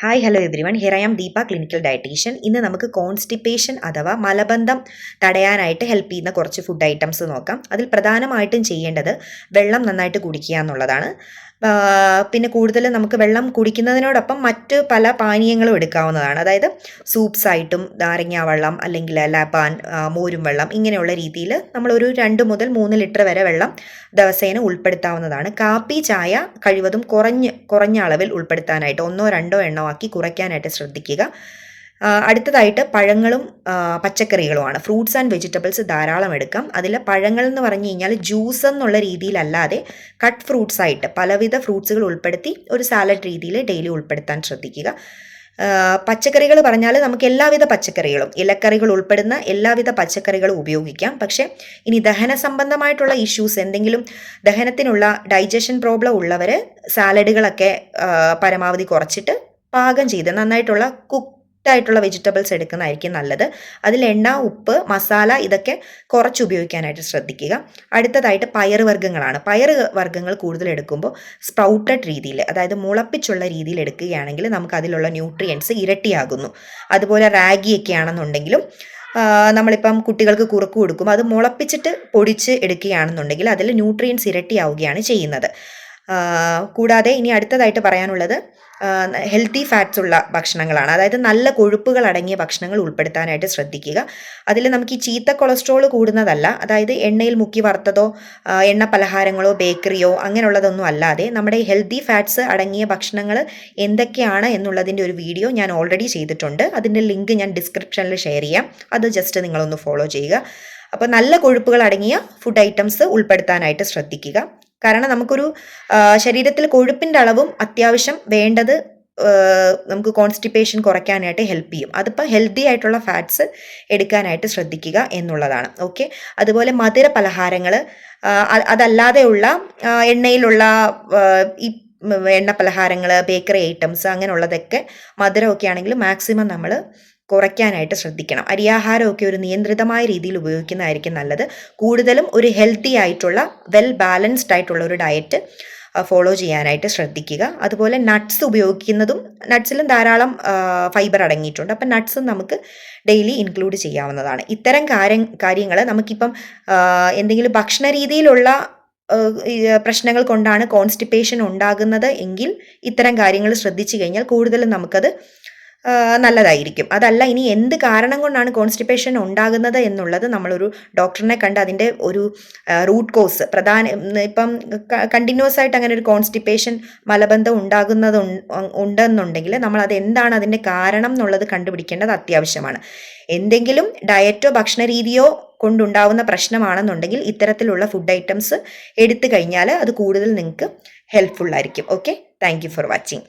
Hi hello everyone here I am Deepa clinical dietitian ഇന്ന് നമുക്ക് constipation അഥവാ മലബന്ധം തടയാനായിട്ട് ഹെൽപ്പ് ചെയ്യുന്ന കുറച്ച് ഫുഡ് ഐറ്റംസ് നോക്കാം. അതിൽ പ്രധാനമായിട്ടും ചെയ്യേണ്ടത് വെള്ളം നന്നായിട്ട് കുടിക്കുക എന്നുള്ളതാണ്. പിന്നെ കൂടുതൽ നമുക്ക് വെള്ളം കുടിക്കുന്നതിനോടൊപ്പം മറ്റ് പല പാനീയങ്ങളും എടുക്കാവുന്നതാണ്. അതായത് സൂപ്സ് ആയിട്ടും നാരങ്ങ വെള്ളം അല്ലെങ്കിൽ ലാപ്പാൻ മോരും വെള്ളം ഇങ്ങനെയുള്ള രീതിയിൽ നമ്മളൊരു രണ്ട് മുതൽ മൂന്ന് ലിറ്റർ വരെ വെള്ളം ദിവസേന ഉൾപ്പെടുത്താവുന്നതാണ്. കാപ്പി ചായ കഴിവതും കുറഞ്ഞ് കുറഞ്ഞ അളവിൽ ഉൾപ്പെടുത്താനായിട്ട് ഒന്നോ രണ്ടോ എണ്ണമാക്കി കുറയ്ക്കാനായിട്ട് ശ്രദ്ധിക്കുക. അടുത്തതായിട്ട് പഴങ്ങളും പച്ചക്കറികളുമാണ്. ഫ്രൂട്ട്സ് ആൻഡ് വെജിറ്റബിൾസ് ധാരാളം എടുക്കാം. അതിൽ പഴങ്ങൾ എന്ന് പറഞ്ഞു കഴിഞ്ഞാൽ ജ്യൂസ് എന്നുള്ള രീതിയിലല്ലാതെ കട്ട് ഫ്രൂട്ട്സ് ആയിട്ട് പലവിധ ഫ്രൂട്ട്സുകൾ ഉൾപ്പെടുത്തി ഒരു സാലഡ് രീതിയിൽ ഡെയിലി ഉൾപ്പെടുത്താൻ ശ്രദ്ധിക്കുക. പച്ചക്കറികൾ പറഞ്ഞാൽ നമുക്ക് എല്ലാവിധ പച്ചക്കറികളും ഇലക്കറികൾ ഉൾപ്പെടുന്ന എല്ലാവിധ പച്ചക്കറികളും ഉപയോഗിക്കാം. പക്ഷേ ഇനി ദഹന സംബന്ധമായിട്ടുള്ള ഇഷ്യൂസ് എന്തെങ്കിലും ദഹനത്തിനുള്ള ഡൈജഷൻ പ്രോബ്ലം ഉള്ളവർ സാലഡുകളൊക്കെ പരമാവധി കുറച്ചിട്ട് പാകം ചെയ്ത് നന്നായിട്ടുള്ള കുക്ക്ഡ് ആയിട്ടുള്ള വെജിറ്റബിൾസ് എടുക്കുന്നതായിരിക്കും നല്ലത്. അതിൽ എണ്ണ ഉപ്പ് മസാല ഇതൊക്കെ കുറച്ച് ഉപയോഗിക്കാനായിട്ട് ശ്രദ്ധിക്കുക. അടുത്തതായിട്ട് പയർ വർഗങ്ങളാണ്. പയർ വർഗങ്ങൾ കൂടുതൽ എടുക്കുമ്പോൾ സ്പ്രൗട്ടഡ് രീതിയിൽ അതായത് മുളപ്പിച്ചുള്ള രീതിയിൽ എടുക്കുകയാണെങ്കിൽ നമുക്ക് അതിലുള്ള ന്യൂട്രിയൻസ് ഇരട്ടിയാകുന്നു. അതുപോലെ റാഗിയൊക്കെ ആണെന്നുണ്ടെങ്കിലും നമ്മളിപ്പം കുട്ടികൾക്ക് കുറുക്ക് കൊടുക്കും അത് മുളപ്പിച്ചിട്ട് പൊടിച്ച് എടുക്കുകയാണെന്നുണ്ടെങ്കിൽ അതിൽ ന്യൂട്രിയൻസ് ഇരട്ടിയാവുകയാണ് ചെയ്യുന്നത്. കൂടാതെ ഇനി അടുത്തതായിട്ട് പറയാനുള്ളത് ഹെൽത്തി ഫാറ്റ്സ് ഉള്ള ഭക്ഷണങ്ങളാണ്. അതായത് നല്ല കൊഴുപ്പുകൾ അടങ്ങിയ ഭക്ഷണങ്ങൾ ഉൾപ്പെടുത്താനായിട്ട് ശ്രദ്ധിക്കുക. അതിൽ നമുക്ക് ഈ ചീത്ത കൊളസ്ട്രോൾ കൂടുന്നതല്ല. അതായത് എണ്ണയിൽ മുക്കി വറുത്തതോ എണ്ണ പലഹാരങ്ങളോ ബേക്കറിയോ അങ്ങനെയുള്ളതൊന്നും അല്ലാതെ നമ്മുടെ ഹെൽത്തി ഫാറ്റ്സ് അടങ്ങിയ ഭക്ഷണങ്ങൾ എന്തൊക്കെയാണ് എന്നുള്ളതിന്റെ ഒരു വീഡിയോ ഞാൻ ഓൾറെഡി ചെയ്തിട്ടുണ്ട്. അതിന്റെ ലിങ്ക് ഞാൻ ഡിസ്ക്രിപ്ഷനിൽ ഷെയർ ചെയ്യാം. അത് ജസ്റ്റ് നിങ്ങളൊന്ന് ഫോളോ ചെയ്യുക. അപ്പോൾ നല്ല കൊഴുപ്പുകൾ അടങ്ങിയ ഫുഡ് ഐറ്റംസ് ഉൾപ്പെടുത്താനായിട്ട് ശ്രദ്ധിക്കുക. കാരണം നമുക്കൊരു ശരീരത്തിൽ കൊഴുപ്പിന്റെ അളവും അത്യാവശ്യം വേണ്ടത് നമുക്ക് കോൺസ്റ്റിപ്പേഷൻ കുറയ്ക്കാനായിട്ട് ഹെൽപ്പ് ചെയ്യും. അതിപ്പോൾ ഹെൽത്തി ആയിട്ടുള്ള ഫാറ്റ്സ് എടുക്കാനായിട്ട് ശ്രദ്ധിക്കുക എന്നുള്ളതാണ്. ഓക്കെ അതുപോലെ മധുര പലഹാരങ്ങൾ അതല്ലാതെയുള്ള എണ്ണയിലുള്ള ഈ എണ്ണ പലഹാരങ്ങൾ ബേക്കറി ഐറ്റംസ് അങ്ങനെയുള്ളതൊക്കെ മധുരമൊക്കെ ആണെങ്കിൽ മാക്സിമം നമ്മൾ കുറയ്ക്കാനായിട്ട് ശ്രദ്ധിക്കണം. അരിയാഹാരമൊക്കെ ഒരു നിയന്ത്രിതമായ രീതിയിൽ ഉപയോഗിക്കുന്നതായിരിക്കും നല്ലത്. കൂടുതലും ഒരു ഹെൽത്തി ആയിട്ടുള്ള വെൽ ബാലൻസ്ഡ് ആയിട്ടുള്ള ഒരു ഡയറ്റ് ഫോളോ ചെയ്യാനായിട്ട് ശ്രദ്ധിക്കുക. അതുപോലെ നട്ട്സ് ഉപയോഗിക്കുന്നതും നട്ട്സിലും ധാരാളം ഫൈബർ അടങ്ങിയിട്ടുണ്ട്. അപ്പം നട്ട്സും നമുക്ക് ഡെയിലി ഇൻക്ലൂഡ് ചെയ്യാവുന്നതാണ്. ഇത്തരം കാര്യം കാര്യങ്ങൾ നമുക്കിപ്പം എന്തെങ്കിലും ഭക്ഷണ രീതിയിലുള്ള പ്രശ്നങ്ങൾ കൊണ്ടാണ് കോൺസ്റ്റിപ്പേഷൻ ഉണ്ടാകുന്നത് എങ്കിൽ ഇത്തരം കാര്യങ്ങൾ ശ്രദ്ധിച്ചു കഴിഞ്ഞാൽ കൂടുതലും നമുക്കത് നല്ലതായിരിക്കും. അതല്ല ഇനി എന്ത് കാരണം കൊണ്ടാണ് കോൺസ്റ്റിപ്പേഷൻ ഉണ്ടാകുന്നത് എന്നുള്ളത് നമ്മളൊരു ഡോക്ടറിനെ കണ്ട് അതിന്റെ ഒരു റൂട്ട് കോസ് പ്രധാന ഇപ്പം കണ്ടിന്യൂസ് ആയിട്ട് അങ്ങനെ ഒരു കോൺസ്റ്റിപ്പേഷൻ മലബന്ധം ഉണ്ടാകുന്നത് ഉണ്ടെന്നുണ്ടെങ്കിൽ നമ്മൾ അത് എന്താണ് അതിന്റെ കാരണം എന്നുള്ളത് കണ്ടുപിടിക്കേണ്ടത് അത്യാവശ്യമാണ്. എന്തെങ്കിലും ഡയറ്റോ ഭക്ഷണ രീതിയോ കൊണ്ടുണ്ടാവുന്ന പ്രശ്നമാണെന്നുണ്ടെങ്കിൽ ഇത്തരത്തിലുള്ള ഫുഡ് ഐറ്റംസ് എടുത്തു കഴിഞ്ഞാൽ അത് കൂടുതൽ നിങ്ങൾക്ക് ഹെൽപ്ഫുള്ളായിരിക്കും ഓക്കെ താങ്ക് ഫോർ വാച്ചിങ്